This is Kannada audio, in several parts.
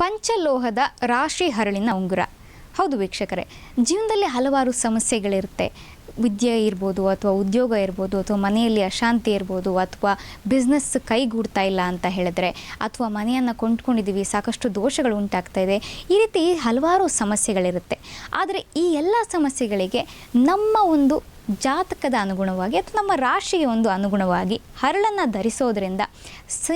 ಪಂಚಲೋಹದ ರಾಶಿ ಹರಳಿನ ಉಂಗುರ. ಹೌದು ವೀಕ್ಷಕರೇ, ಜೀವನದಲ್ಲಿ ಹಲವಾರು ಸಮಸ್ಯೆಗಳಿರುತ್ತೆ. ವಿದ್ಯೆ ಇರ್ಬೋದು ಅಥವಾ ಉದ್ಯೋಗ ಇರ್ಬೋದು ಅಥವಾ ಮನೆಯಲ್ಲಿ ಅಶಾಂತಿ ಇರ್ಬೋದು ಅಥವಾ ಬಿಸ್ನೆಸ್ ಕೈಗೂಡ್ತಾ ಇಲ್ಲ ಅಂತ ಹೇಳಿದ್ರೆ ಅಥವಾ ಮನೆಯನ್ನು ಕೊಂಡ್ಕೊಂಡಿದ್ದೀವಿ, ಸಾಕಷ್ಟು ದೋಷಗಳು ಉಂಟಾಗ್ತಾ ಇದೆ, ಈ ರೀತಿ ಹಲವಾರು ಸಮಸ್ಯೆಗಳಿರುತ್ತೆ. ಆದರೆ ಈ ಎಲ್ಲ ಸಮಸ್ಯೆಗಳಿಗೆ ನಮ್ಮ ಒಂದು ಜಾತಕದ ಅನುಗುಣವಾಗಿ ಅಥವಾ ನಮ್ಮ ರಾಶಿಗೆ ಒಂದು ಅನುಗುಣವಾಗಿ ಹರಳನ್ನು ಧರಿಸೋದ್ರಿಂದ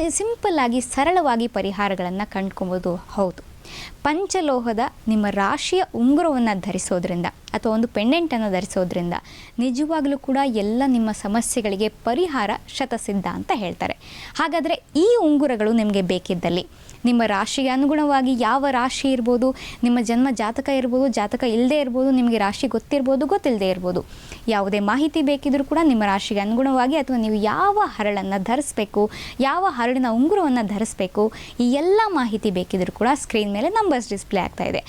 ಸಿಂಪಲ್ ಆಗಿ ಸರಳವಾಗಿ ಪರಿಹಾರಗಳನ್ನು ಕಂಡ್ಕೊಬೋದು. ಹೌದು. ಪಂಚಲೋಹದ ನಿಮ್ಮ ರಾಶಿಯ ಉಂಗುರವನ್ನು ಧರಿಸೋದ್ರಿಂದ ಅಥವಾ ಒಂದು ಪೆಂಡೆಂಟನ್ನು ಧರಿಸೋದ್ರಿಂದ ನಿಜವಾಗಲೂ ಕೂಡ ಎಲ್ಲ ನಿಮ್ಮ ಸಮಸ್ಯೆಗಳಿಗೆ ಪರಿಹಾರ ಶತಸಿದ್ಧ ಅಂತ ಹೇಳ್ತಾರೆ. ಹಾಗಾದರೆ ಈ ಉಂಗುರಗಳು ನಿಮಗೆ ಬೇಕಿದ್ದಲ್ಲಿ ನಿಮ್ಮ ರಾಶಿಗೆ ಅನುಗುಣವಾಗಿ ಯಾವ ರಾಶಿ ಇರ್ಬೋದು, ನಿಮ್ಮ ಜನ್ಮ ಜಾತಕ ಇರ್ಬೋದು, ಜಾತಕ ಇಲ್ಲದೆ ಇರ್ಬೋದು, ನಿಮಗೆ ರಾಶಿ ಗೊತ್ತಿರ್ಬೋದು ಗೊತ್ತಿಲ್ಲದೆ ಇರ್ಬೋದು, ಯಾವುದೇ ಮಾಹಿತಿ ಬೇಕಿದ್ರೂ ಕೂಡ ನಿಮ್ಮ ರಾಶಿಗೆ ಅನುಗುಣವಾಗಿ ಅಥವಾ ನೀವು ಯಾವ ಹರಳನ್ನು ಧರಿಸ್ಬೇಕು, ಯಾವ ಹರಳಿನ ಉಂಗುರವನ್ನು ಧರಿಸ್ಬೇಕು, ಈ ಎಲ್ಲ ಮಾಹಿತಿ ಬೇಕಿದ್ರೂ ಕೂಡ ಸ್ಕ್ರೀನ್ ಮೇಲೆ ನಂಬರ್ಸ್ ಡಿಸ್ಪ್ಲೇ ಆಗ್ತಾ ಇದೆ.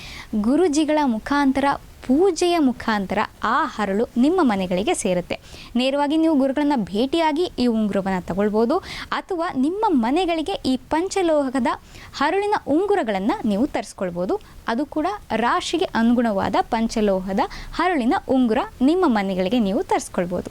ಗುರುಜಿಗಳ ಮುಖಾಂತರ ಪೂಜೆಯ ಮುಖಾಂತರ ಆ ಹರಳು ನಿಮ್ಮ ಮನೆಗಳಿಗೆ ಸೇರುತ್ತೆ. ನೇರವಾಗಿ ನೀವು ಗುರುಗಳನ್ನು ಭೇಟಿಯಾಗಿ ಈ ಉಂಗುರವನ್ನು ತಗೊಳ್ಬೋದು, ಅಥವಾ ನಿಮ್ಮ ಮನೆಗಳಿಗೆ ಈ ಪಂಚಲೋಹದ ಹರಳಿನ ಉಂಗುರಗಳನ್ನು ನೀವು ತರಿಸ್ಕೊಳ್ಬೋದು. ಅದು ಕೂಡ ರಾಶಿಗೆ ಅನುಗುಣವಾದ ಪಂಚಲೋಹದ ಹರಳಿನ ಉಂಗುರ ನಿಮ್ಮ ಮನೆಗಳಿಗೆ ನೀವು ತರಿಸ್ಕೊಳ್ಬೋದು.